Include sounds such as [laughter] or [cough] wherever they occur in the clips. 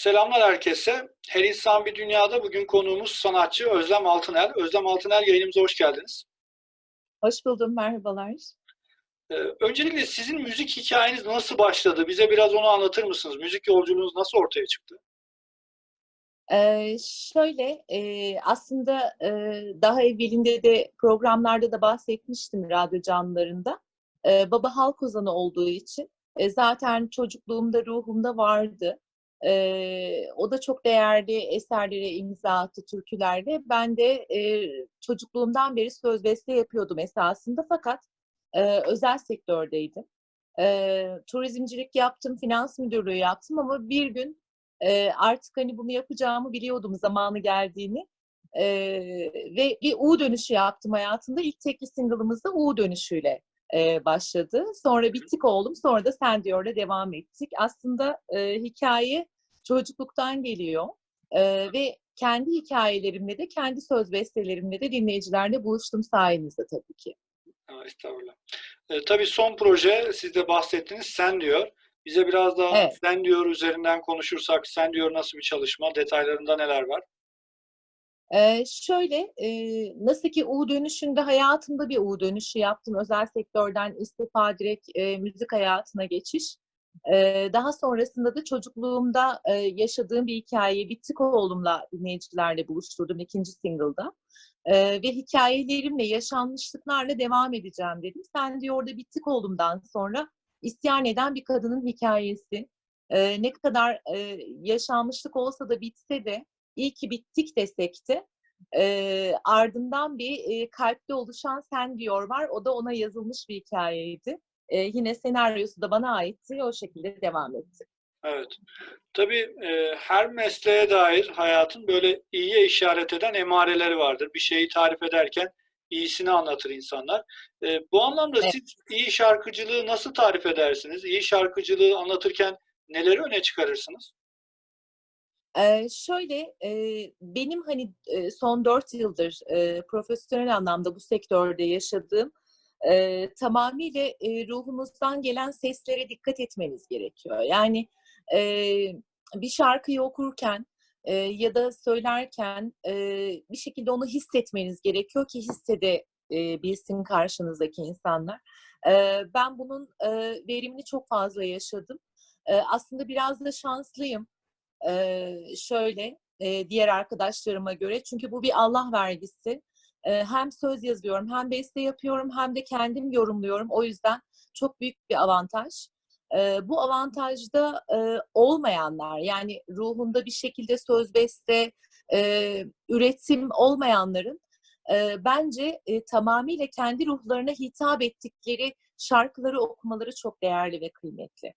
Selamlar herkese. Her insan bir dünyada bugün konuğumuz sanatçı Özlem Altınel. Özlem Altınel yayınımıza hoş geldiniz. Hoş buldum, merhabalar. Ee, öncelikle sizin müzik hikayeniz nasıl başladı? Bize biraz onu anlatır mısınız? Müzik yolculuğunuz nasıl ortaya çıktı? Ee, şöyle, e, aslında e, daha evvelinde de programlarda da bahsetmiştim radyo canlılarında. E, baba halk ozanı olduğu için e, zaten çocukluğumda, ruhumda vardı. E, o da çok değerli eserlere imza attı türkülerde. Ben de e, çocukluğumdan beri söz beste yapıyordum esasında fakat e, özel sektördeydim. E, turizmcilik yaptım, finans müdürlüğü yaptım ama bir gün e, artık hani bunu yapacağımı biliyordum zamanı geldiğini. E, ve bir U dönüşü yaptım hayatımda. İlk tekli single'ımız da U dönüşüyle e, başladı. Sonra bittik oğlum, sonra da Sen Diyor'la devam ettik. Aslında e, hikaye çocukluktan geliyor e, ve kendi hikayelerimle de, kendi söz bestelerimle de dinleyicilerle buluştum sayenizde tabii ki. Estağfurullah. Ee, tabii son proje siz de bahsettiniz Sen Diyor. Bize biraz daha Evet. Sen Diyor üzerinden konuşursak Sen Diyor nasıl bir çalışma? Detaylarında neler var? Ee, şöyle, e, nasıl ki U dönüşünde hayatımda bir U dönüşü yaptım. Özel sektörden istifa direkt e, müzik hayatına geçiş. Ee, daha sonrasında da çocukluğumda e, yaşadığım bir hikayeyi Bittik oğlumla dinleyicilerle buluşturdum ikinci single'da. Ee, ve hikayelerimle, yaşanmışlıklarla devam edeceğim dedim. Sen diyor orada Bittik oğlumdan sonra isyan eden bir kadının hikayesi. Ee, ne kadar e, yaşanmışlık olsa da bitse de iyi ki bittik desek de e, ardından bir e, kalpte oluşan sen diyor var. O da ona yazılmış bir hikayeydi. E, yine senaryosu da bana aitti. O şekilde devam etti. Evet. Tabii e, her mesleğe dair hayatın böyle iyiye işaret eden emareleri vardır. Bir şeyi tarif ederken iyisini anlatır insanlar. E, bu anlamda Evet. siz iyi şarkıcılığı nasıl tarif edersiniz? İyi şarkıcılığı anlatırken neleri öne çıkarırsınız? Ee, şöyle, e, benim hani e, son dört yıldır e, profesyonel anlamda bu sektörde yaşadığım e, tamamıyla e, ruhunuzdan gelen seslere dikkat etmeniz gerekiyor. Yani e, bir şarkıyı okurken e, ya da söylerken e, bir şekilde onu hissetmeniz gerekiyor ki hissede e, bilsin karşınızdaki insanlar. E, ben bunun e, verimini çok fazla yaşadım. E, aslında biraz da şanslıyım. Ee, şöyle e, diğer arkadaşlarıma göre çünkü bu bir Allah vergisi. Ee, hem söz yazıyorum, hem beste yapıyorum, hem de kendim yorumluyorum. O yüzden çok büyük bir avantaj. Ee, bu avantajda e, olmayanlar, yani ruhunda bir şekilde söz beste, e, üretim olmayanların e, bence e, tamamıyla kendi ruhlarına hitap ettikleri şarkıları okumaları çok değerli ve kıymetli.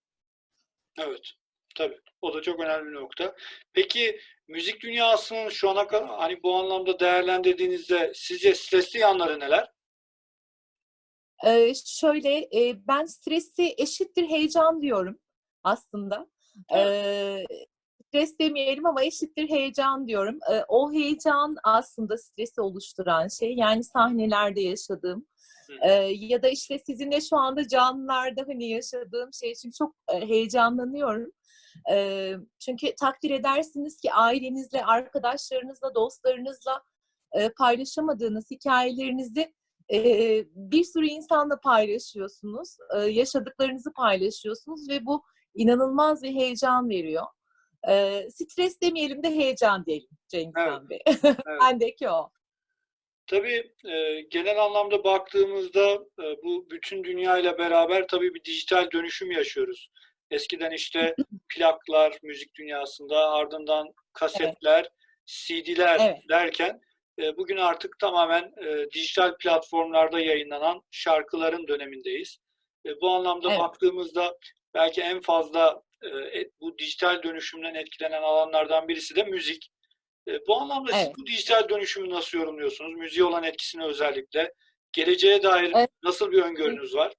Evet. Tabii. O da çok önemli bir nokta. Peki müzik dünyasının şu ana kadar hani bu anlamda değerlendirdiğinizde sizce stresli yanları neler? Ee, şöyle, e, ben stresi eşittir heyecan diyorum aslında. Ee, stres demeyelim ama eşittir heyecan diyorum. Ee, o heyecan aslında stresi oluşturan şey. Yani sahnelerde yaşadığım e, ya da işte sizinle şu anda canlılarda hani yaşadığım şey. Çünkü çok e, heyecanlanıyorum. E, çünkü takdir edersiniz ki ailenizle, arkadaşlarınızla, dostlarınızla e, paylaşamadığınız hikayelerinizi e, bir sürü insanla paylaşıyorsunuz, e, yaşadıklarınızı paylaşıyorsunuz ve bu inanılmaz bir heyecan veriyor. E, stres demeyelim de heyecan diyelim Cengiz Evet. Bey. Evet. [laughs] Bendeki o. Tabii e, genel anlamda baktığımızda e, bu bütün dünya ile beraber tabii bir dijital dönüşüm yaşıyoruz. Eskiden işte [laughs] plaklar müzik dünyasında ardından kasetler, CD'ler Evet. derken e, bugün artık tamamen e, dijital platformlarda yayınlanan şarkıların dönemindeyiz. E, bu anlamda Evet. baktığımızda belki en fazla e, bu dijital dönüşümden etkilenen alanlardan birisi de müzik. E, bu anlamda siz Evet. bu dijital dönüşümü nasıl yorumluyorsunuz? Müziğe olan etkisini özellikle. Geleceğe dair Evet. nasıl bir öngörünüz var?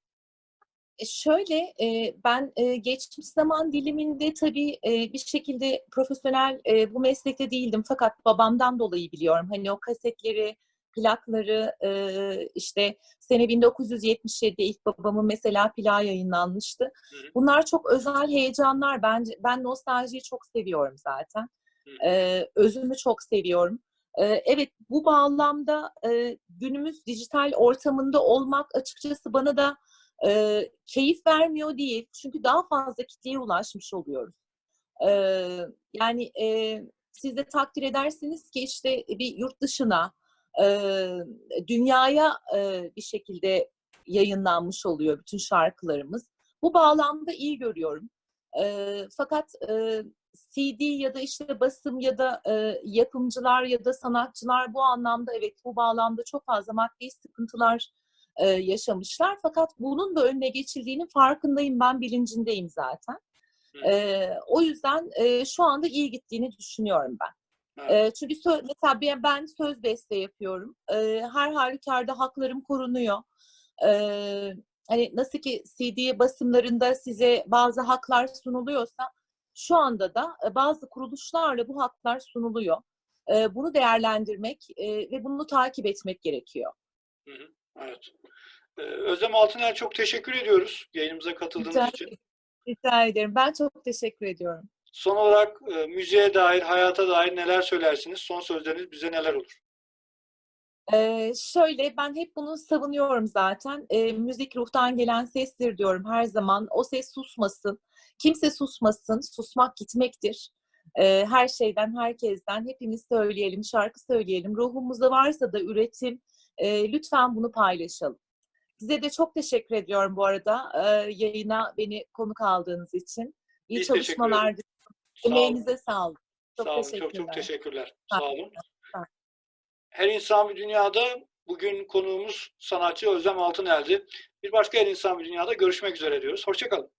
E, Şöyle, e, ben e, geçmiş zaman diliminde tabii bir şekilde profesyonel bu meslekte değildim. Fakat babamdan dolayı biliyorum. Hani o kasetleri, plakları işte sene 1977'de ilk babamın mesela plağı yayınlanmıştı. Bunlar çok özel heyecanlar. Bence ben nostaljiyi çok seviyorum zaten. Özümü çok seviyorum. Evet bu bağlamda günümüz dijital ortamında olmak açıkçası bana da e, keyif vermiyor değil. Çünkü daha fazla kitleye ulaşmış oluyoruz. E, yani e, siz de takdir edersiniz ki işte bir yurt dışına, e, dünyaya e, bir şekilde yayınlanmış oluyor bütün şarkılarımız. Bu bağlamda iyi görüyorum. E, fakat e, CD ya da işte basım ya da e, yapımcılar ya da sanatçılar bu anlamda evet bu bağlamda çok fazla maddi sıkıntılar e, yaşamışlar. Fakat bunun da önüne geçildiğinin farkındayım ben bilincindeyim zaten. E, o yüzden e, şu anda iyi gittiğini düşünüyorum ben. E, çünkü sö- mesela ben- ben söz beste yapıyorum. E, her halükarda haklarım korunuyor. E, hani nasıl ki CD basımlarında size bazı haklar sunuluyorsa şu anda da e, bazı kuruluşlarla bu haklar sunuluyor. E, bunu değerlendirmek e, ve bunu takip etmek gerekiyor. Hı hı, Evet. Ee, Özlem Altıner çok teşekkür ediyoruz yayınımıza katıldığınız Rica, için. rica ederim. Ben çok teşekkür ediyorum. Son olarak e, müziğe dair, hayata dair neler söylersiniz? Son sözleriniz bize neler olur? Ee, şöyle ben hep bunu savunuyorum zaten. Ee, müzik ruhtan gelen sestir diyorum her zaman. O ses susmasın. Kimse susmasın. Susmak gitmektir. Ee, her şeyden, herkesten hepimiz söyleyelim, şarkı söyleyelim. Ruhumuzda varsa da üretim. Ee, lütfen bunu paylaşalım. Size de çok teşekkür ediyorum bu arada e, yayına beni konuk aldığınız için. İyi Biz çalışmalar. olun. Emeğinize sağlık. Çok Sağ olun. Çok çok teşekkürler. Sağ Sağ olun. Sağ. Her insan bir dünyada bugün konuğumuz sanatçı Özlem Altınel'di. Bir başka Her insan bir dünyada görüşmek üzere diyoruz. Hoşçakalın.